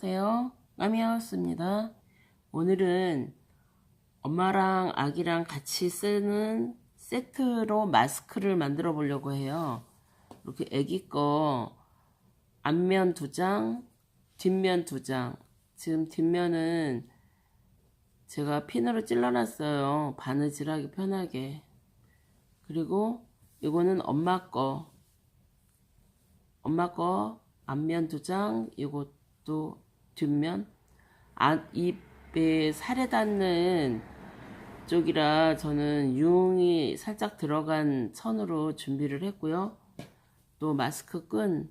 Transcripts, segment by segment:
안녕하세요. 까미하우스입니다. 오늘은 엄마랑 아기랑 같이 쓰는 세트로 마스크를 만들어 보려고 해요. 이렇게 아기 거 앞면 두 장, 뒷면 두 장. 지금 뒷면은 제가 핀으로 찔러놨어요. 바느질 하기 편하게. 그리고 이거는 엄마 거. 엄마 거 앞면 두 장, 이것도 뒷면. 아, 입에 살에 닿는 쪽이라 저는 유흥이 살짝 들어간 선으로 준비를 했고요. 또 마스크 끈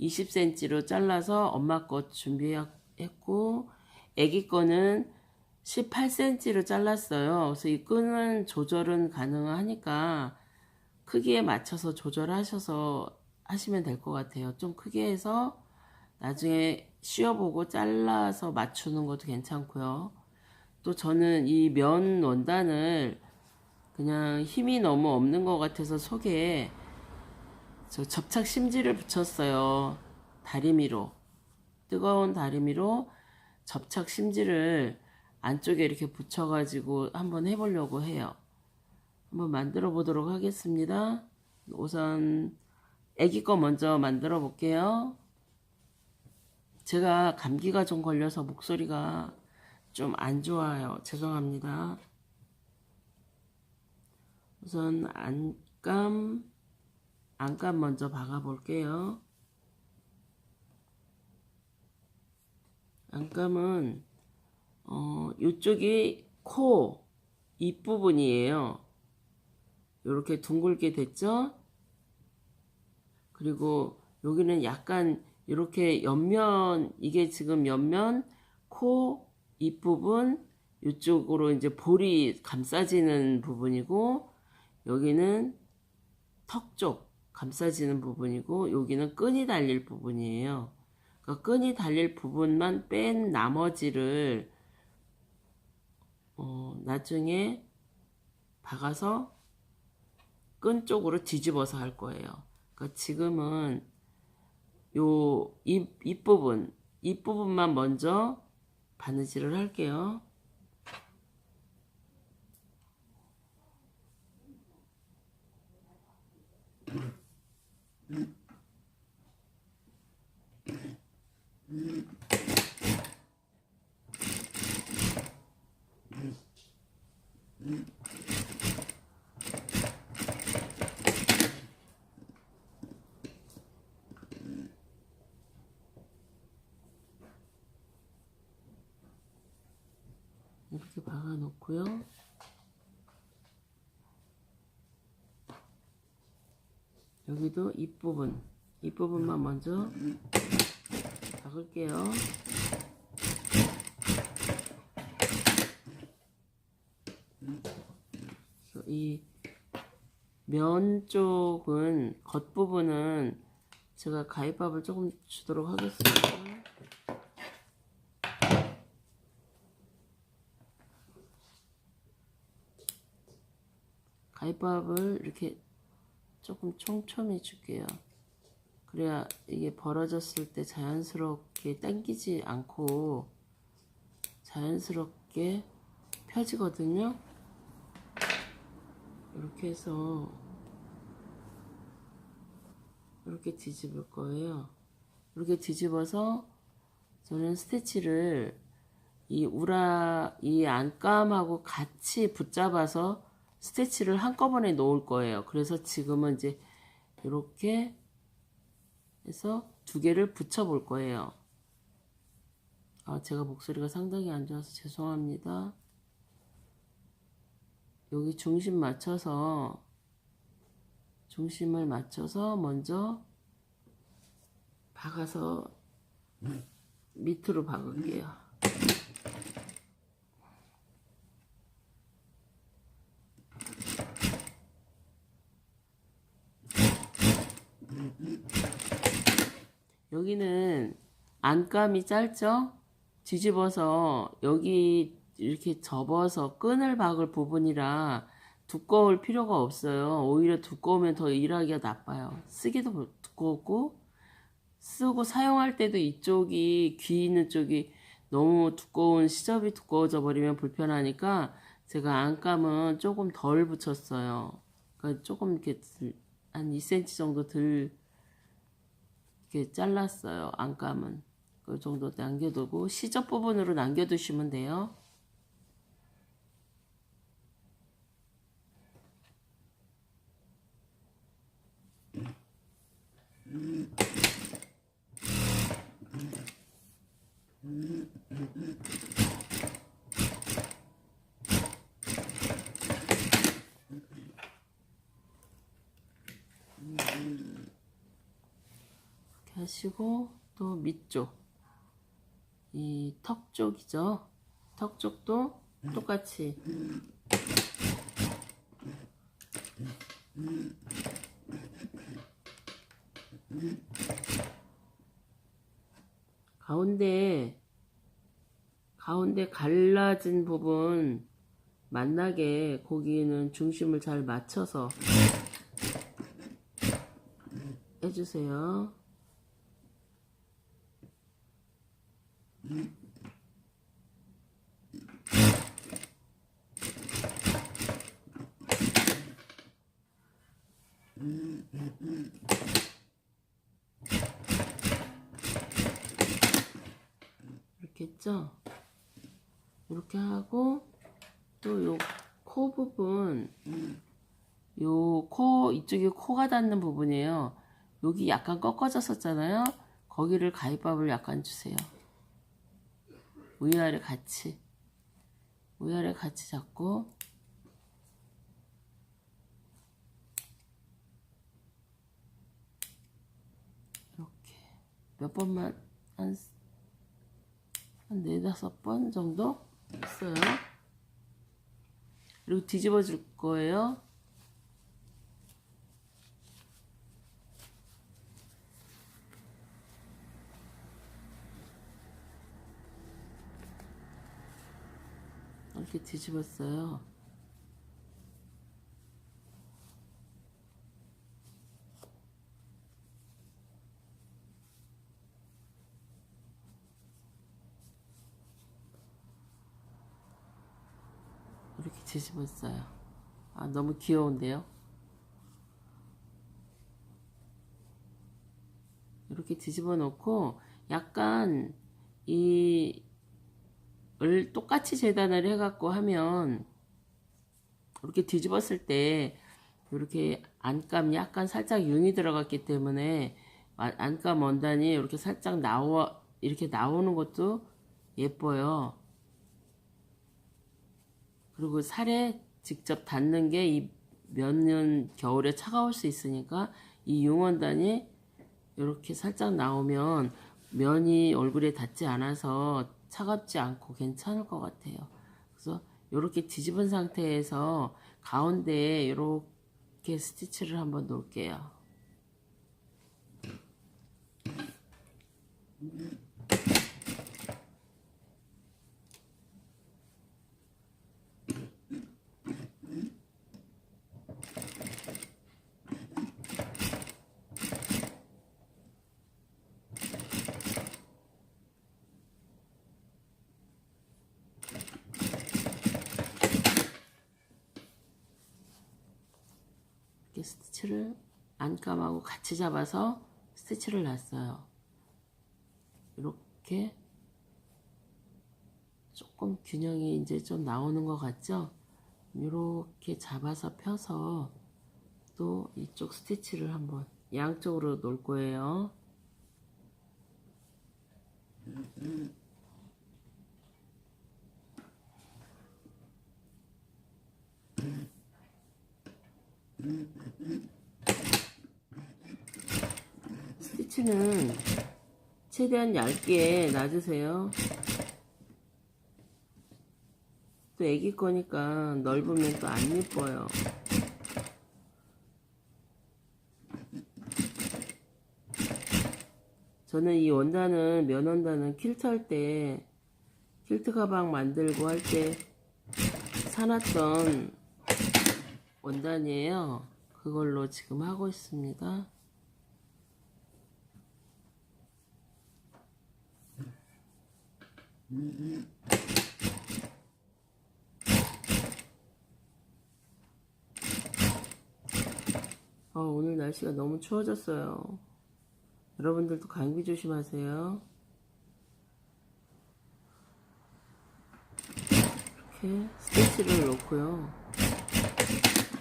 20cm로 잘라서 엄마 거 준비했고, 애기 거는 18cm로 잘랐어요. 그래서 이 끈은 조절은 가능하니까 크기에 맞춰서 조절하셔서 하시면 될 것 같아요. 좀 크게 해서 나중에 씌워보고 잘라서 맞추는 것도 괜찮고요. 또 저는 이 면 원단을 그냥 힘이 너무 없는 것 같아서 속에 저 접착 심지를 붙였어요. 다리미로. 뜨거운 다리미로 접착 심지를 안쪽에 이렇게 붙여가지고 한번 해보려고 해요. 한번 만들어 보도록 하겠습니다. 우선 애기 거 먼저 만들어 볼게요. 제가 감기가 좀 걸려서 목소리가 좀 안 좋아요. 죄송합니다. 우선 안감, 안감 먼저 박아 볼게요. 안감은, 어, 이쪽이 코, 입부분이에요. 이렇게 둥글게 됐죠? 그리고 여기는 약간 이렇게 옆면 이게 지금 옆면 코 입부분 이쪽으로 이제 볼이 감싸지는 부분이고 여기는 턱 쪽 감싸지는 부분이고 여기는 끈이 달릴 부분이에요. 그러니까 끈이 달릴 부분만 뺀 나머지를 어, 나중에 박아서 끈 쪽으로 뒤집어서 할 거예요. 그러니까 지금은 요 입, 입부분, 입부분만 먼저 바느질을 할게요. 이렇게 박아 놓고요. 여기도 입부분, 입부분만 먼저 박을게요. 이 면 쪽은 겉부분은 제가 가위밥을 조금 주도록 하겠습니다. 가위밥을 이렇게 조금 촘촘히 줄게요. 그래야 이게 벌어졌을 때 자연스럽게 당기지 않고 자연스럽게 펴지거든요. 이렇게 해서 이렇게 뒤집을 거예요. 이렇게 뒤집어서 저는 스티치를 이 우라 이 안감하고 같이 붙잡아서 스티치를 한꺼번에 놓을 거예요. 그래서 지금은 이제 이렇게 해서 두 개를 붙여 볼 거예요. 아, 제가 목소리가 상당히 안 좋아서 죄송합니다. 여기 중심 맞춰서 중심을 맞춰서 먼저 박아서 밑으로 박을게요. 여기는 안감이 짧죠? 뒤집어서 여기 이렇게 접어서 끈을 박을 부분이라 두꺼울 필요가 없어요. 오히려 두꺼우면 더 일하기가 나빠요. 쓰기도 두꺼웠고 쓰고 사용할 때도 이쪽이 귀 있는 쪽이 너무 두꺼운 시접이 두꺼워져 버리면 불편하니까 제가 안감은 조금 덜 붙였어요. 그러니까 조금 이렇게 들- 한 2cm 정도 들 이렇게 잘랐어요. 안감은 그 정도 남겨두고 시접 부분으로 남겨두시면 돼요. 하시고 또 밑쪽 이 턱 쪽이죠. 턱 쪽도 똑같이 가운데 가운데 갈라진 부분 만나게 거기는 중심을 잘 맞춰서 해주세요. 이렇게 했죠? 이렇게 하고 또 요 코 부분 요 코 이쪽에 코가 닿는 부분이에요. 여기 약간 꺾어졌었잖아요. 거기를 가위밥을 약간 주세요. 위아래 같이 위아래 같이 잡고 이렇게 몇 번만 한, 한 네다섯 번 정도 했어요. 그리고 뒤집어 줄 거예요. 이렇게 뒤집었어요. 이렇게 뒤집었어요. 아, 너무 귀여운데요? 이렇게 뒤집어 놓고 약간 이 을 똑같이 재단을 해갖고 하면 이렇게 뒤집었을 때 이렇게 안감 약간 살짝 윤이 들어갔기 때문에 아- 안감 원단이 이렇게 살짝 나와 이렇게 나오는 것도 예뻐요. 그리고 살에 직접 닿는 게 이 몇 년 겨울에 차가울 수 있으니까 이 융원단이 이렇게 살짝 나오면 면이 얼굴에 닿지 않아서 차갑지 않고 괜찮을 것 같아요. 그래서 이렇게 뒤집은 상태에서 가운데에 이렇게 스티치를 한번 놓을게요. 이렇게 스티치를 안감하고 같이 잡아서 스티치를 놨어요. 이렇게 조금 균형이 이제 좀 나오는 것 같죠? 이렇게 잡아서 펴서 또 이쪽 스티치를 한번 양쪽으로 놓을 거예요. 스티치는 최대한 얇게 놔주세요. 또 애기 거니까 넓으면 또 안 예뻐요. 저는 이 원단은 면 원단은 퀼트 할 때 퀼트 가방 만들고 할 때 사놨던 원단이에요. 그걸로 지금 하고 있습니다. 어, 오늘 날씨가 너무 추워졌어요. 여러분들도 감기 조심하세요. 이렇게 스티치를 놓고요.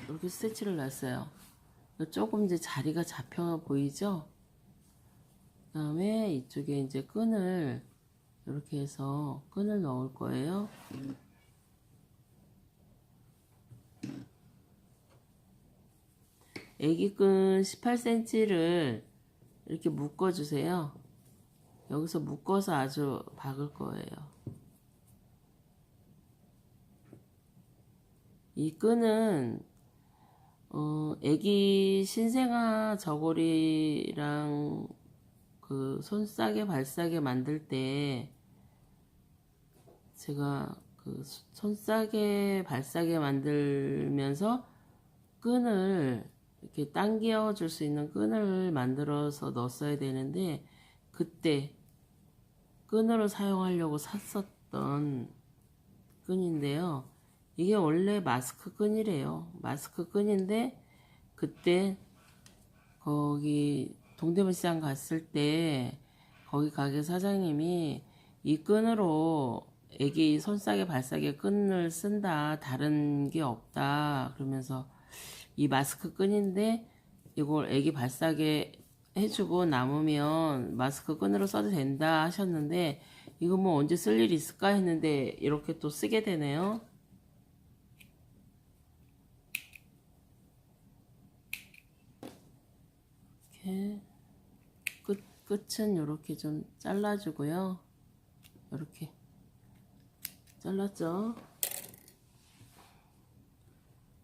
이렇게 스티치를 놨어요. 조금 이제 자리가 잡혀 보이죠? 그 다음에 이쪽에 이제 끈을 이렇게 해서 끈을 넣을 거예요. 애기끈 18cm를 이렇게 묶어주세요. 여기서 묶어서 아주 박을 거예요. 이 끈은 어, 애기 신생아 저고리랑 그 손싸개 발싸개 만들 때 제가 그 손싸개 발싸개 만들면서 끈을 이렇게 당겨 줄 수 있는 끈을 만들어서 넣었어야 되는데 그때 끈으로 사용하려고 샀었던 끈인데요. 이게 원래 마스크 끈이래요. 마스크 끈인데 그때 거기 동대문 시장 갔을 때 거기 가게 사장님이 이 끈으로 애기 손싸개 발싸개 끈을 쓴다 다른 게 없다 그러면서 이 마스크 끈인데 이걸 애기 발싸개 해주고 남으면 마스크 끈으로 써도 된다 하셨는데 이거 뭐 언제 쓸일 있을까 했는데 이렇게 또 쓰게 되네요. 이렇게 끝 끝은 이렇게 좀 잘라주고요. 이렇게 잘랐죠.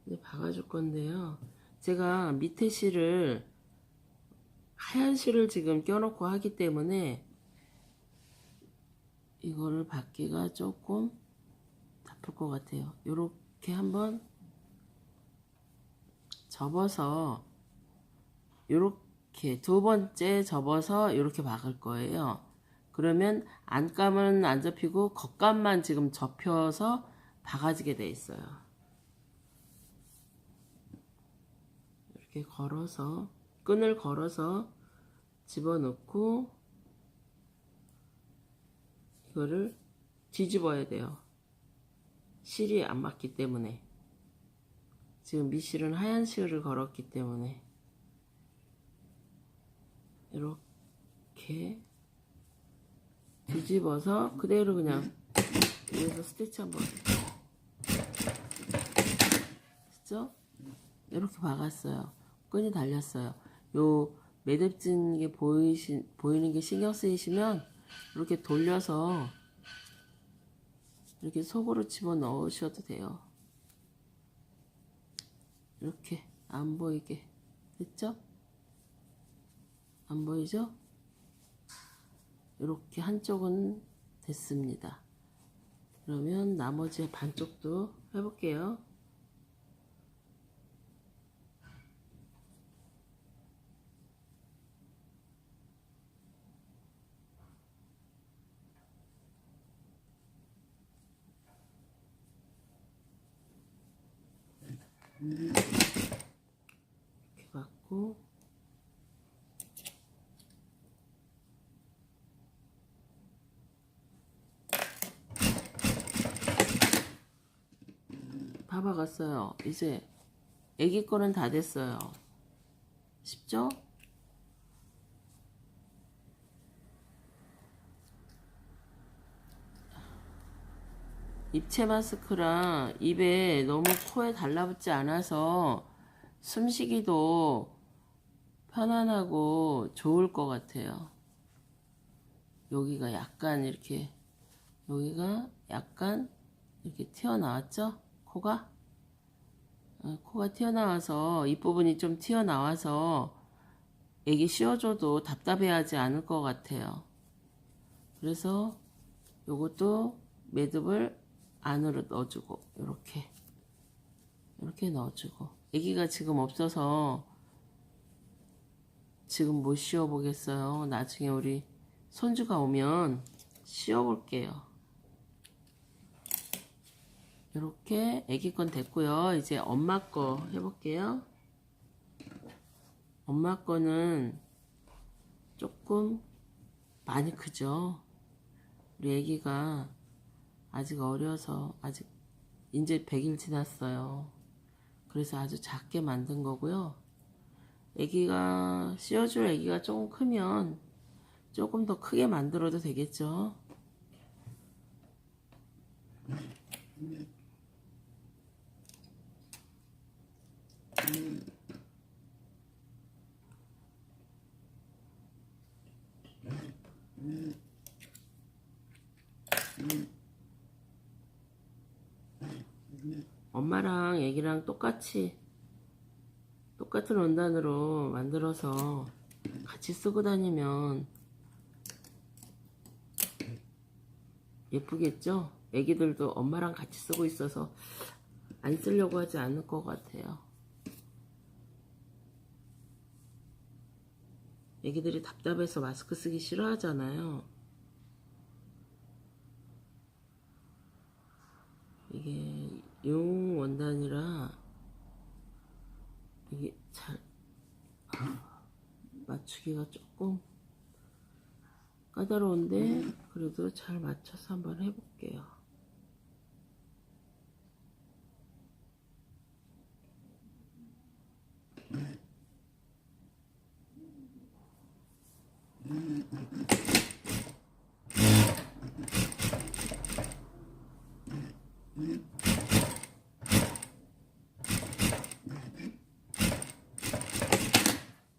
이제 박아줄 건데요. 제가 밑에 실을 하얀 실을 지금 껴놓고 하기 때문에 이거를 받기가 조금 아플 것 같아요. 이렇게 한번 접어서 이렇게 두 번째 접어서 이렇게 박을 거예요. 그러면 안감은 안 접히고 겉감만 지금 접혀서 박아지게 돼 있어요. 이렇게 걸어서 끈을 걸어서 집어넣고 이거를 뒤집어야 돼요. 실이 안 맞기 때문에 지금 밑실은 하얀 실을 걸었기 때문에 이렇게 뒤집어서 그대로 그냥 여기서 스티치 한번 됐죠? 이렇게 박았어요. 끈이 달렸어요. 요 매듭진 게 보이시, 보이는 게 신경 쓰이시면 이렇게 돌려서 이렇게 속으로 집어 넣으셔도 돼요. 이렇게 안 보이게 됐죠? 안 보이죠? 이렇게 한쪽은 됐습니다. 그러면 나머지 반쪽도 해볼게요. 이렇게 받고 다 박았어요. 이제 애기 거는 다 됐어요. 쉽죠? 입체 마스크랑 입에 너무 코에 달라붙지 않아서 숨쉬기도 편안하고 좋을 것 같아요. 여기가 약간 이렇게 여기가 약간 이렇게 튀어나왔죠? 코가? 어, 코가 튀어나와서 입부분이 좀 튀어나와서 애기 씌워줘도 답답해하지 않을 것 같아요. 그래서 요것도 매듭을 안으로 넣어주고 이렇게. 이렇게 넣어주고. 아기가 지금 없어서 지금 못 씌워 보겠어요. 나중에 우리 손주가 오면 씌워 볼게요 이렇게 애기 건 됐고요. 이제 엄마 거 해볼게요. 엄마 거는 조금 많이 크죠. 우리 애기가 아직 어려서 아직 이제 100일 지났어요. 그래서 아주 작게 만든 거고요. 애기가 씌워줄 애기가 조금 크면 조금 더 크게 만들어도 되겠죠. 엄마랑 애기랑 똑같이 똑같은 원단으로 만들어서 같이 쓰고 다니면 예쁘겠죠? 애기들도 엄마랑 같이 쓰고 있어서 안 쓰려고 하지 않을 것 같아요. 애기들이 답답해서 마스크 쓰기 싫어하잖아요. 이게 용 원단이라 이게 잘 아, 맞추기가 조금 까다로운데 그래도 잘 맞춰서 한번 해볼게요.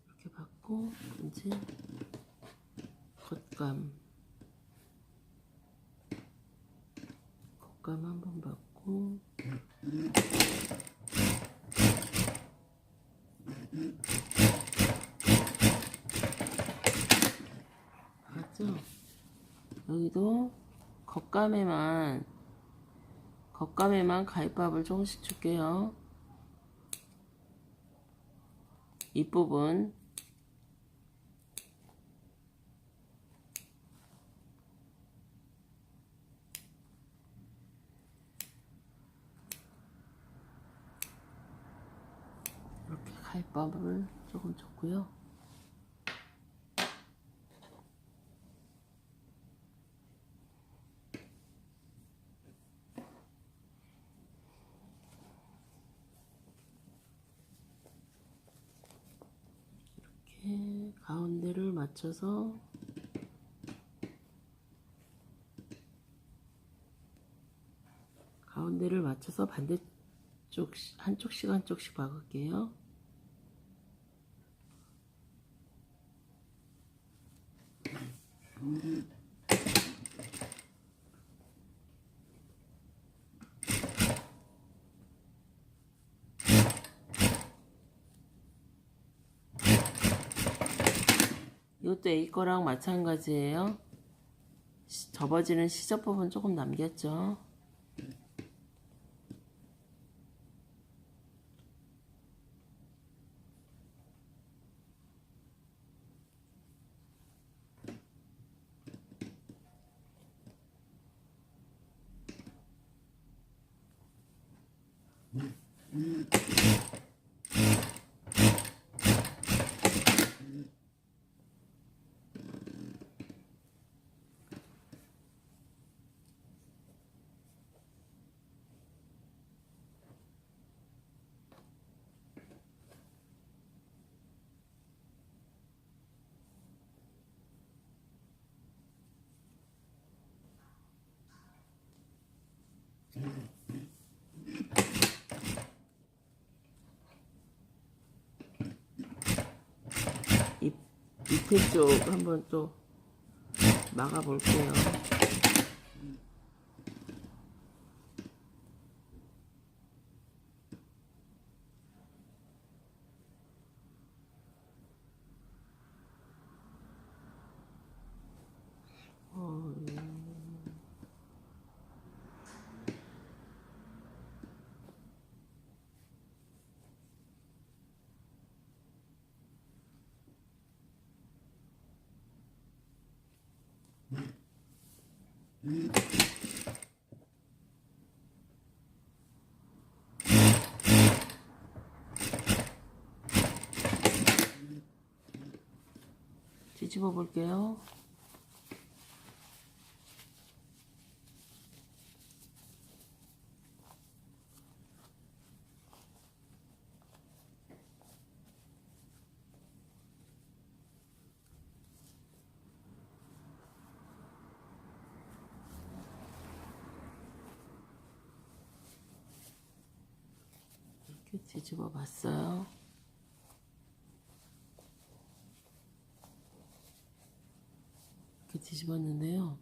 이렇게 받고 이제 겉감. 겉감 한번 받고 맞죠? 여기도 겉감에만 겉감에만 가위밥을 조금씩 줄게요. 윗부분 이렇게 가위밥을 조금 줬고요. 이렇게 가운데를 맞춰서 가운데를 맞춰서 반대쪽 시- 한쪽씩 한쪽씩 박을게요. 이것도 A 거랑 마찬가지예요. 시- 접어지는 시접 부분 조금 남겼죠. 잎, 밑에 쪽 한번 또 막아 볼게요. 뒤집어 볼게요. 뒤집었는데요.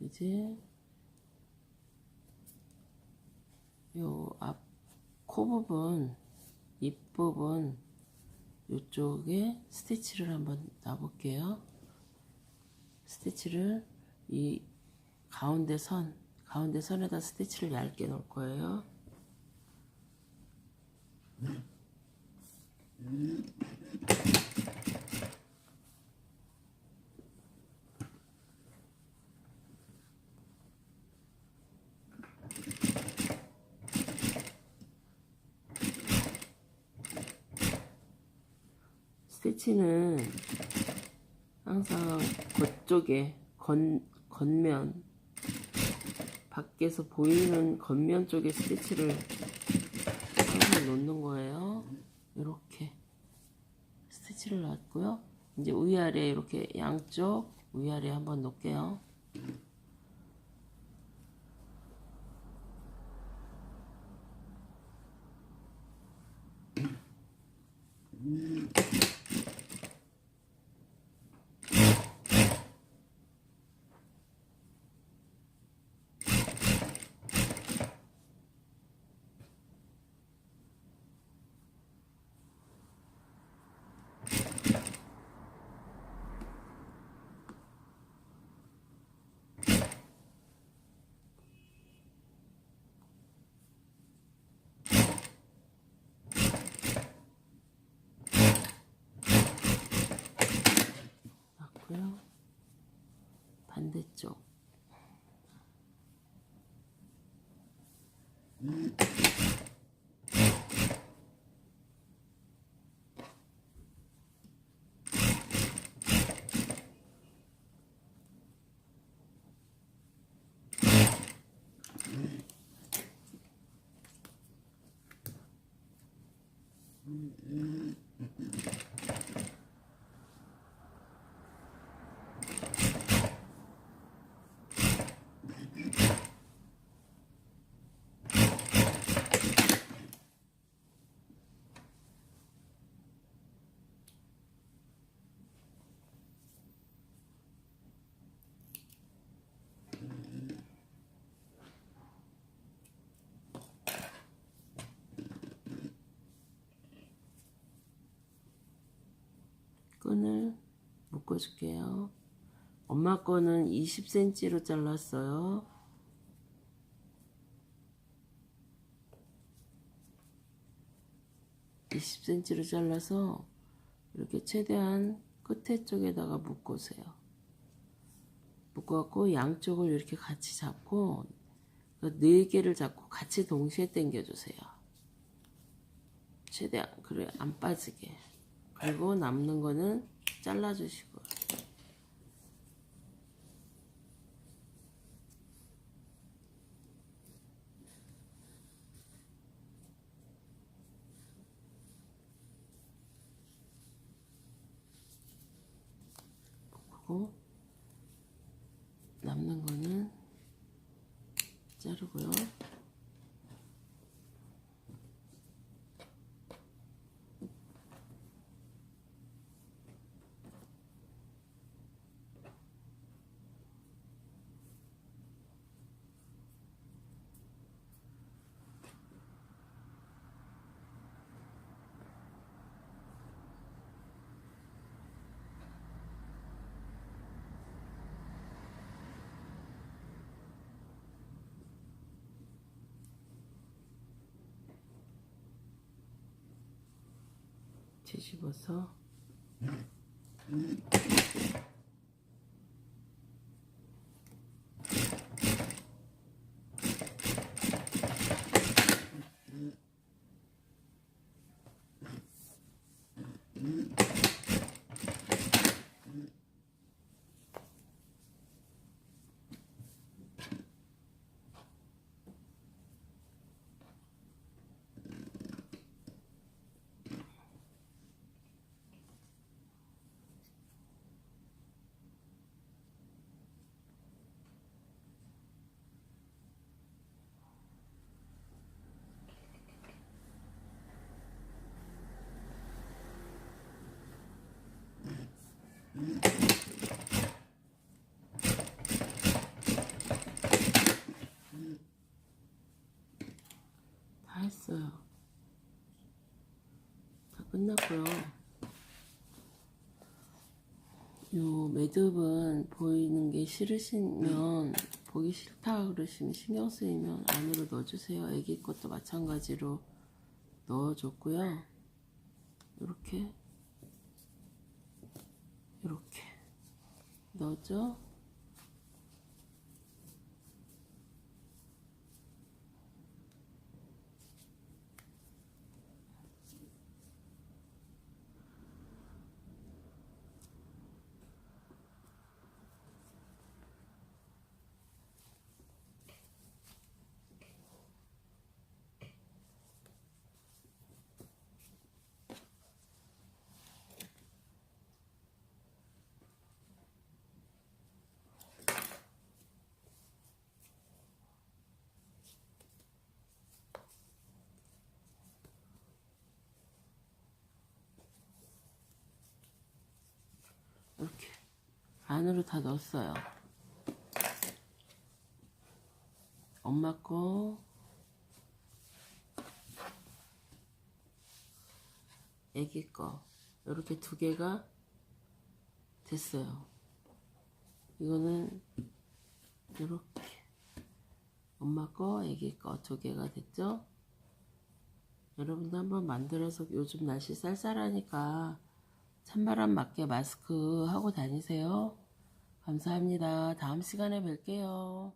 이제 요 앞 코 부분, 입 부분 요쪽에 스티치를 한번 놔볼게요. 스티치를 이 가운데 선, 가운데 선에다 스티치를 얇게 넣을 거예요. 스티치는 항상 겉쪽에 겉, 겉면 밖에서 보이는 겉면 쪽에 스티치를 항상 놓는 거예요. 이렇게 스티치를 놨고요. 이제 위아래 이렇게 양쪽 위아래 한번 놓을게요. 놨고요. 반대쪽. 끈을 묶어줄게요. 엄마 거는 20cm로 잘랐어요. (20 cm로 잘라서 이렇게 최대한 끝에 쪽에다가 묶으세요. 묶어갖고 양쪽을 이렇게 같이 잡고 네 개를 잡고 같이 동시에 당겨주세요. 최대한 그래 안 빠지게. 그리고 남는 거는 잘라주시고 그리고 남는 거는 자르고요. 뒤집어서 다 했어요. 다 끝났고요. 요 매듭은 보이는 게 싫으시면 보기 싫다 그러시면 신경 쓰이면 안으로 넣어주세요. 애기 것도 마찬가지로 넣어줬고요. 이렇게 이렇게 넣어줘. 이렇게 안으로 다 넣었어요. 엄마 거, 애기 거 이렇게 두 개가 됐어요. 이거는 이렇게 엄마 거, 애기 거 두 개가 됐죠? 여러분도 한번 만들어서 요즘 날씨 쌀쌀하니까 찬바람 맞게 마스크 하고 다니세요. 감사합니다. 다음 시간에 뵐게요.